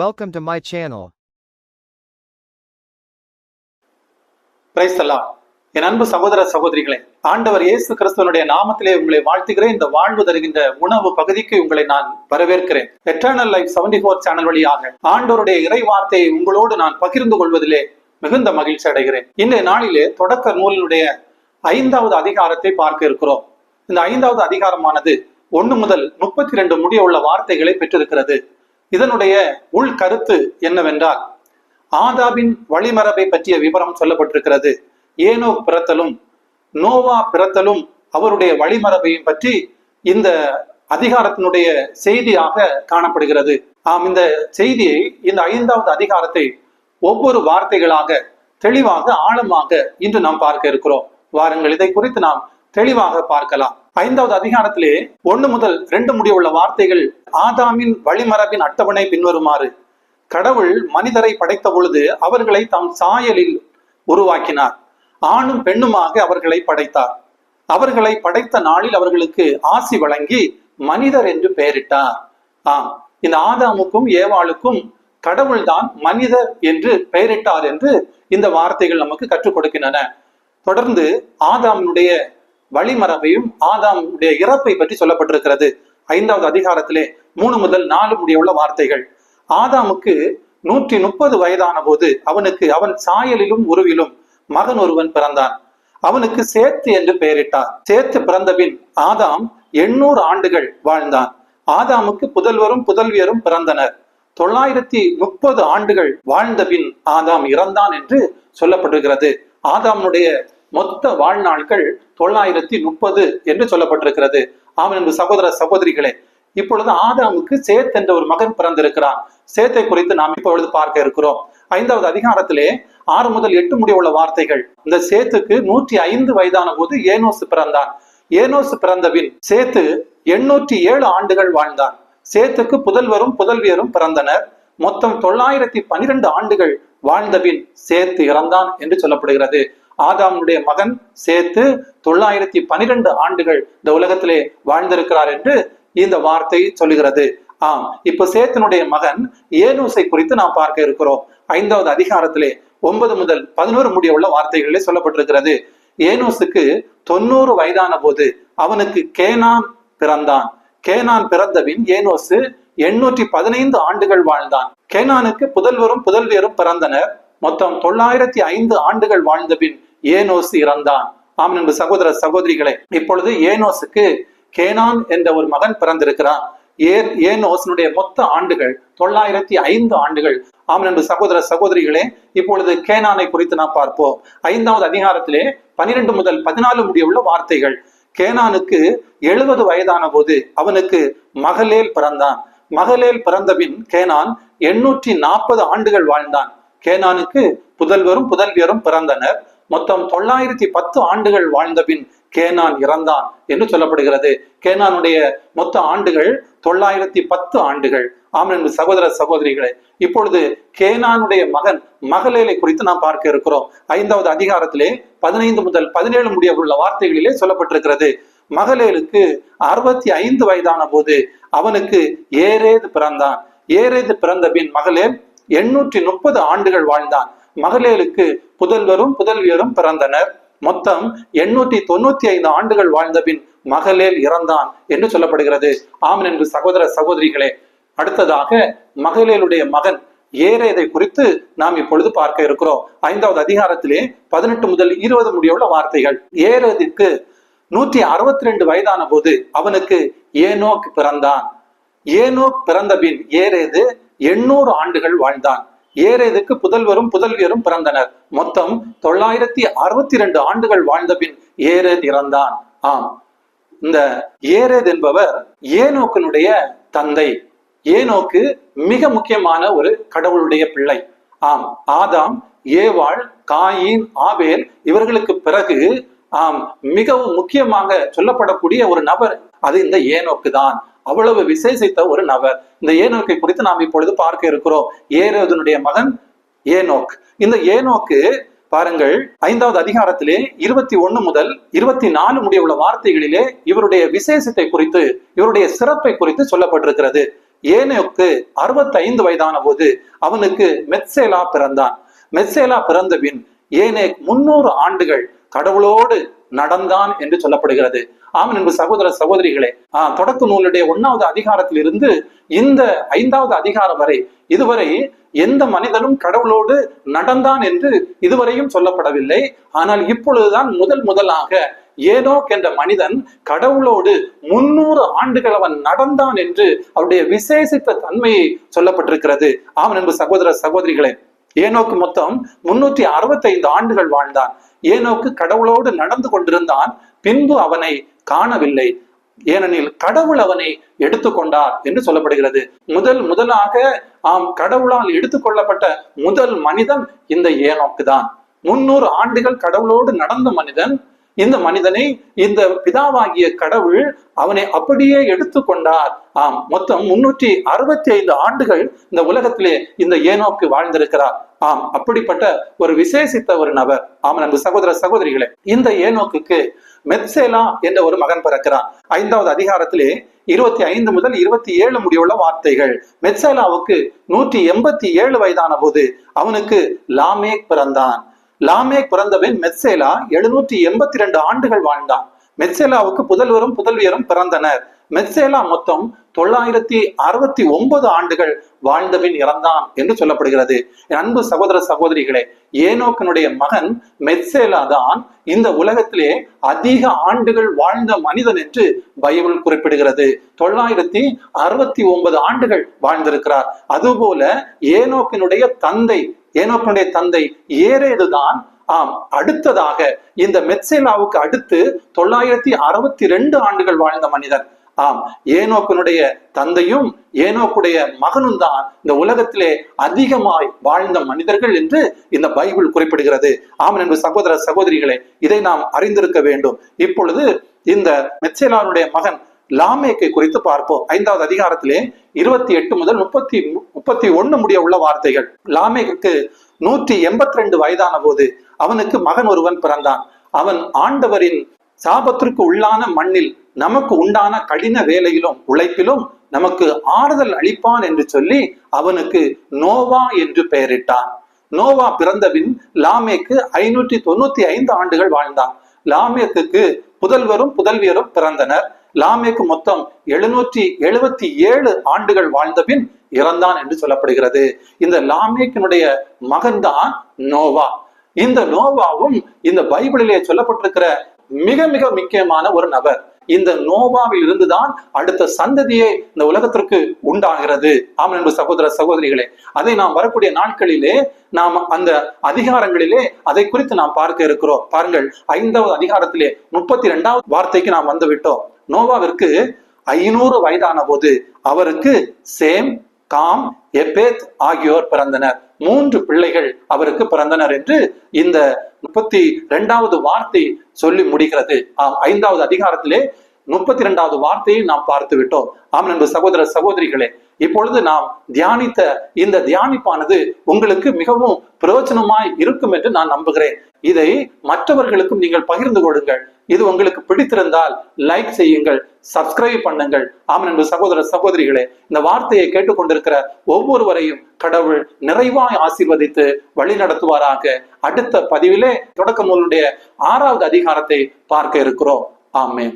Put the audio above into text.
Welcome to my channel. Praise அல்லாஹ். என் அன்பு சகோதர சகோதரிகளே ஆண்டவர் இயேசு கிறிஸ்துவனுடைய நாமத்திலே உங்களை வாழ்த்துகிறேன். இந்த வாழ்வு தருகின்ற உணவு பகுதிக்கு உங்களை நான் வரவேற்கிறேன். Eternal life seventy four channel வழியாக ஆண்டவருடைய இறை வார்த்தையை உங்களோடு நான் பகிர்ந்து கொள்வதிலே மிகுந்த மகிழ்ச்சி அடைகிறேன். இன்றைய நாளிலே தொடக்க நூலினுடைய ஐந்தாவது அதிகாரத்தை பார்க்க இருக்கிறோம். இந்த ஐந்தாவது அதிகாரமானது ஒன்று முதல் முப்பத்தி ரெண்டு முடிய உள்ள வார்த்தைகளை பெற்றிருக்கிறது. இதனுடைய உள் கருத்து என்னவென்றால் ஆதாபின் வழிமரபை பற்றிய விவரம் சொல்லப்பட்டிருக்கிறது. ஏனோ பிறத்தலும் நோவா பிறத்தலும் அவருடைய வழிமரபையும் பற்றி இந்த அதிகாரத்தினுடைய செய்தியாக காணப்படுகிறது. ஆம் இந்த செய்தியை இந்த ஐந்தாவது அதிகாரத்தை ஒவ்வொரு வார்த்தைகளாக தெளிவாக ஆழமாக இன்று நாம் பார்க்க இருக்கிறோம். வாருங்கள் இதை குறித்து நாம் தெளிவாக பார்க்கலாம். ஐந்தாவது அதிகாரத்திலே ஒன்று முதல் ரெண்டு முடிய உள்ள வார்த்தைகள் ஆதாமின் வழிமரபின் அட்டவணை பின்வருமாறு. கடவுள் மனிதரை படைத்த பொழுது அவர்களை தம் சாயலில் உருவாக்கினார். ஆணும் பெண்ணுமாக அவர்களை படைத்தார். அவர்களை படைத்த நாளில் அவர்களுக்கு ஆசி வழங்கி மனிதர் என்று பெயரிட்டார். ஆம் இந்த ஆதாமுக்கும் ஏவாளுக்கும் கடவுள்தான் மனிதர் என்று பெயரிட்டார் என்று இந்த வார்த்தைகள் நமக்கு கற்றுக் கொடுக்கின்றன. தொடர்ந்து ஆதாமினுடைய வழிமரபையும் ஆதாமுடைய இறப்பை பற்றி சொல்லப்பட்டிருக்கிறது. ஐந்தாவது அதிகாரத்திலே மூணு முதல் நாலு முடிய உள்ள வார்த்தைகள். ஆதாமுக்கு நூற்றி முப்பது வயதான போது அவனுக்கு அவன் சாயலிலும் உருவிலும் மகன் ஒருவன் பிறந்தான். அவனுக்கு சேத்து என்று பெயரிட்டார். சேத்து பிறந்தபின் ஆதாம் எண்ணூறு ஆண்டுகள் வாழ்ந்தான். ஆதாமுக்கு புதல்வரும் புதல்வியரும் பிறந்தனர். தொள்ளாயிரத்தி முப்பது ஆண்டுகள் வாழ்ந்த பின் ஆதாம் இறந்தான் என்று சொல்லப்பட்டிருக்கிறது. ஆதாமுடைய மொத்த வாழ்நாட்கள் தொள்ளாயிரத்தி முப்பது என்று சொல்லப்பட்டிருக்கிறது. ஆமன் என்று சகோதர சகோதரிகளே இப்பொழுது ஆதாமுக்கு சேத் என்ற ஒரு மகன் பிறந்திருக்கிறான். சேத்தை குறித்து நாம் இப்பொழுது பார்க்க இருக்கிறோம். ஐந்தாவது அதிகாரத்திலே ஆறு முதல் எட்டு முடிய உள்ள வார்த்தைகள். இந்த சேத்துக்கு நூற்றி ஐந்து வயதான போது ஏனோஸ் பிறந்தான். ஏனோசு பிறந்தபின் சேத்து எண்ணூற்றி ஏழு ஆண்டுகள் வாழ்ந்தான். சேத்துக்கு புதல்வரும் புதல்வியரும் பிறந்தனர். மொத்தம் தொள்ளாயிரத்தி பனிரெண்டு ஆண்டுகள் வாழ்ந்தபின் சேத்து இறந்தான் என்று சொல்லப்படுகிறது. ஆதாமுடைய மகன் சேர்த்து தொள்ளாயிரத்தி பனிரெண்டு ஆண்டுகள் இந்த உலகத்திலே வாழ்ந்திருக்கிறார் என்று இந்த வார்த்தை சொல்லுகிறது. ஆம் இப்ப சேத்தனுடைய மகன் ஏனூசை குறித்து நாம் பார்க்க இருக்கிறோம். ஐந்தாவது அதிகாரத்திலே ஒன்பது முதல் பதினோரு முடிய உள்ள வார்த்தைகளிலே சொல்லப்பட்டிருக்கிறது. ஏனூசுக்கு தொண்ணூறு வயதான போது அவனுக்கு கேனான் பிறந்தான். கேனான் பிறந்தபின் ஏனோசு எண்ணூற்றி பதினைந்து ஆண்டுகள் வாழ்ந்தான். கேனானுக்கு புதல்வரும் புதல்வியரும் பிறந்தனர். மொத்தம் தொள்ளாயிரத்தி ஐந்து ஆண்டுகள் வாழ்ந்தபின் ஏனோஸ் இறந்தான். ஆம் என்பது சகோதர சகோதரிகளே இப்பொழுது ஏனோசுக்கு கேனான் என்ற ஒரு மகன் பிறந்திருக்கிறான். ஏ ஏனோசனுடைய மொத்த ஆண்டுகள் தொள்ளாயிரத்தி ஐந்து ஆண்டுகள். ஆம் நண்பு சகோதர சகோதரிகளே இப்பொழுது கேனானை குறித்து நாம் பார்ப்போம். ஐந்தாவது அதிகாரத்திலே பனிரெண்டு முதல் பதினாலு முடிய உள்ள வார்த்தைகள். கேனானுக்கு எழுபது வயதான போது அவனுக்கு மகளேல் பிறந்தான். மகளேல் பிறந்தபின் கேனான் எண்ணூற்றி நாற்பது ஆண்டுகள் வாழ்ந்தான். கேனானுக்கு புதல்வரும் புதல்வியரும் பிறந்தனர். மொத்தம் தொள்ளாயிரத்தி பத்து ஆண்டுகள் வாழ்ந்தபின் கேனான் இறந்தான் என்று சொல்லப்படுகிறது. கேனானுடைய மொத்த ஆண்டுகள் தொள்ளாயிரத்தி பத்து ஆண்டுகள். ஆம் என்று சகோதர சகோதரிகளே இப்பொழுது கேனானுடைய மகன் மகளேலை குறித்து நாம் பார்க்க இருக்கிறோம். ஐந்தாவது அதிகாரத்திலே பதினைந்து முதல் பதினேழு முடிய உள்ள வார்த்தைகளிலே சொல்லப்பட்டிருக்கிறது. மகளேலுக்கு அறுபத்தி ஐந்து வயதான போது அவனுக்கு ஏரேது பிறந்தான். ஏரேது பிறந்த பின் மகளேல் எண்ணூற்றி முப்பது ஆண்டுகள் வாழ்ந்தான். மகளேலுக்கு புதல்வரும் புதல்வியரும் பிறந்தனர். மொத்தம் எண்ணூத்தி தொண்ணூத்தி ஐந்து ஆண்டுகள் வாழ்ந்த பின் மகளேல் இறந்தான் என்று சொல்லப்படுகிறது. ஆமன் என்று சகோதர சகோதரிகளே அடுத்ததாக மகளேலுடைய மகன் ஏரேதை குறித்து நாம் இப்பொழுது பார்க்க இருக்கிறோம். ஐந்தாவது அதிகாரத்திலே பதினெட்டு முதல் இருபது முடியுள்ள வார்த்தைகள். ஏறதுக்கு நூற்றி அறுபத்தி ரெண்டு வயதான போது அவனுக்கு ஏனோக் பிறந்தான். ஏனோக் பிறந்த பின் ஏரேது எண்ணூறு ஆண்டுகள் வாழ்ந்தான். ஏரேதுக்கு புதல்வரும் புதல்வியரும் பிறந்தனர். மொத்தம் தொள்ளாயிரத்தி அறுபத்தி ரெண்டு ஆண்டுகள் வாழ்ந்த பின் ஏரேத் இறந்தான். ஆம். இந்த ஏரேத் என்பவர் ஏனோக்கனுடைய தந்தை. ஏனோக்கு மிக முக்கியமான ஒரு கடவுளுடைய பிள்ளை. ஆம். ஆதாம் ஏவாள் காயின் ஆபேல் இவர்களுக்கு பிறகு ஆம் மிகவும் முக்கியமாக சொல்லப்படக்கூடிய ஒரு நபர் அது இந்த ஏனோக்கு தான் அவ்வளவு விசேஷித்த ஒரு நபர். இந்த ஏனோக்கை குறித்து நாம் இப்பொழுது பார்க்க இருக்கிறோம். ஏரோதனுடைய மகன் ஏனோக். இந்த ஏனோக்கு பாருங்கள் ஐந்தாவது அதிகாரத்திலே இருபத்தி ஒண்ணு முதல் இருபத்தி நாலு முடிய உள்ள வார்த்தைகளிலே இவருடைய விசேஷத்தை குறித்து இவருடைய சிறப்பை குறித்து சொல்லப்பட்டிருக்கிறது. ஏனோக்கு அறுபத்தைந்து வயதான போது அவனுக்கு மெத்சேலா பிறந்தான். மெத்சேலா பிறந்த பின் ஏனேக் முன்னூறு ஆண்டுகள் கடவுளோடு நடந்தான் என்று சொல்லப்படுகிறது. ஆம் என்பது சகோதர சகோதரிகளே ஆஹ் தொடக்க நூலுடைய ஒன்னாவது அதிகாரத்தில் இருந்து இந்த ஐந்தாவது அதிகாரம் வரை இதுவரை எந்த மனிதனும் கடவுளோடு நடந்தான் என்று இதுவரையும் சொல்லப்படவில்லை. ஆனால் இப்பொழுதுதான் முதல் முதலாக ஏனோக் என்ற மனிதன் கடவுளோடு முன்னூறு ஆண்டுகள் அவன் நடந்தான் என்று அவருடைய விசேஷித்த தன்மையை சொல்லப்பட்டிருக்கிறது. ஆம் என்பது சகோதர சகோதரிகளே ஏனோக்கு மொத்தம் முன்னூற்றி அறுபத்தைந்து ஆண்டுகள் வாழ்ந்தான். ஏனோக்கு கடவுளோடு நடந்து கொண்டிருந்தான் பின்பு அவனை காணவில்லை. ஏனெனில் கடவுள் அவனை எடுத்துக்கொண்டார் என்று சொல்லப்படுகிறது. முதல் முதலாக ஆம் கடவுளால் எடுத்துக்கொள்ளப்பட்ட முதல் மனிதன் இந்த ஏனோக்கு தான் முன்னூறு ஆண்டுகள் கடவுளோடு நடந்த மனிதன் இந்த மனிதனை இந்த பிதாவாகிய கடவுள் அவனை அப்படியே எடுத்துக்கொண்டார். ஆம் மொத்தம் முன்னூற்றி அறுபத்தி ஐந்து ஆண்டுகள் இந்த உலகத்திலே இந்த ஏனோக்கு வாழ்ந்திருக்கிறார். ஆம் அப்படிப்பட்ட ஒரு விசேஷித்த ஒரு நபர். ஆம் நண்பு சகோதர சகோதரிகளே இந்த ஏனோக்குக்கு மெத்சேலா என்ற ஒரு மகன் பிறக்கிறான். ஐந்தாவது அதிகாரத்திலே இருபத்தி ஐந்து முதல் இருபத்தி ஏழு முடிவுள்ள வார்த்தைகள். மெத்சேலாவுக்கு நூற்றி எண்பத்தி ஏழு வயதான போது அவனுக்கு லாமேக் பிறந்தான். லாமேக் பிறந்தபின் மெத்சேலா எழுநூற்றி எண்பத்தி ரெண்டு ஆண்டுகள் வாழ்ந்தான். மெத்சேலாவுக்கு புதல்வரும் புதல்வியரும் பிறந்தனர். மெத்சேலா மொத்தம் தொள்ளாயிரத்தி அறுபத்தி ஒன்பது ஆண்டுகள் வாழ்ந்தபின் இறந்தான் என்று சொல்லப்படுகிறது. என் அன்பு சகோதர சகோதரிகளே ஏனோக்கனுடைய மகன் மெத்சேலா தான் இந்த உலகத்திலே அதிக ஆண்டுகள் வாழ்ந்த மனிதன் என்று பைபிள் குறிப்பிடுகிறது. தொள்ளாயிரத்தி அறுபத்தி ஒன்பது ஆண்டுகள் வாழ்ந்திருக்கிறார். அதுபோல ஏனோக்கினுடைய தந்தை ஏனோக்கனுடைய தந்தை ஏரேதுதான் ஆம் அடுத்ததாக இந்த மெத்சேலாவுக்கு அடுத்து தொள்ளாயிரத்தி அறுபத்தி ரெண்டு ஆண்டுகள் வாழ்ந்த மனிதன் ஆம் ஏனோக்கனுடைய தந்தையும் ஏனோக்குடைய மகனும் தான் இந்த உலகத்திலே அதிகமாய் வாழ்ந்த மனிதர்கள் என்று இந்த பைபிள் குறிப்பிடுகிறது. ஆம் என்று சகோதர சகோதரிகளே இதை நாம் அறிந்திருக்க வேண்டும். இப்பொழுது இந்த மெச்சேலானுடைய மகன் லாமேக்கை குறித்து பார்ப்போம். ஐந்தாவது அதிகாரத்திலே இருபத்தி எட்டு முதல் முப்பத்தி முப்பத்தி ஒன்னு முடிய உள்ள வார்த்தைகள். லாமேக்கு நூற்றி எண்பத்தி ரெண்டு வயதான போது அவனுக்கு மகன் ஒருவன் பிறந்தான். அவன் ஆண்டவரின் சாபத்திற்கு உள்ளான மண்ணில் நமக்கு உண்டான கடின வேலையிலும் உழைப்பிலும் நமக்கு ஆறுதல் அளிப்பான் என்று சொல்லி அவனுக்கு நோவா என்று பெயரிட்டான். நோவா பிறந்தபின் லாமேக்கு ஐநூற்றி தொண்ணூத்தி ஐந்து ஆண்டுகள் வாழ்ந்தான். லாமேக்கு புதல்வரும் புதல்வியரும் பிறந்தனர். லாமேக்கு மொத்தம் எழுநூற்றி எழுபத்தி ஏழு ஆண்டுகள் வாழ்ந்தபின் இறந்தான் என்று சொல்லப்படுகிறது. இந்த லாமேக்கினுடைய மகன்தான் நோவா. இந்த நோவாவும் இந்த பைபிளிலே சொல்லப்பட்டிருக்கிற மிக மிக முக்கியமான ஒரு நபர். இந்த நோவாவில் இருந்துதான் அடுத்த சந்ததியே இந்த உலகத்திற்கு உண்டாகிறது. ஆம் என்று சகோதர சகோதரிகளே அதை நாம் வரக்கூடிய நாட்களிலே நாம் அந்த அதிகாரங்களிலே அதை குறித்து நாம் பார்க்க இருக்கிறோம். பாருங்கள் ஐந்தாவது அதிகாரத்திலே முப்பத்தி இரண்டாவது வார்த்தைக்கு நாம் வந்துவிட்டோம். நோவாவிற்கு ஐநூறு வயதான போது அவருக்கு சேம் காம் எப்பேத் ஆகியோர் பிறந்தனர். மூன்று பிள்ளைகள் அவருக்கு பிறந்தனர் என்று இந்த முப்பத்தி இரண்டாவது வார்த்தை சொல்லி முடிகிறது. ஆம் ஐந்தாவது அதிகாரத்திலே முப்பத்தி இரண்டாவது வார்த்தையை நாம் பார்த்து விட்டோம் ஆம் நண்பு சகோதர சகோதரிகளே இப்பொழுது நாம் தியானித்த இந்த தியானிப்பானது உங்களுக்கு மிகவும் பிரயோஜனமாய் இருக்கும் என்று நான் நம்புகிறேன். இதை மற்றவர்களுக்கும் நீங்கள் பகிர்ந்து கொடுங்கள் இது உங்களுக்கு பிடித்திருந்தால் லைக் செய்யுங்கள் சப்ஸ்கிரைப் பண்ணுங்கள். ஆம் நண்பு சகோதர சகோதரிகளே இந்த வார்த்தையை கேட்டுக்கொண்டிருக்கிற ஒவ்வொருவரையும் கடவுள் நிறைவாய் ஆசீர்வதித்து வழி நடத்துவாராக. அடுத்த பதிவிலே தொடக்க நூலுடைய ஆறாவது அதிகாரத்தை பார்க்க இருக்கிறோம். ஆமென்.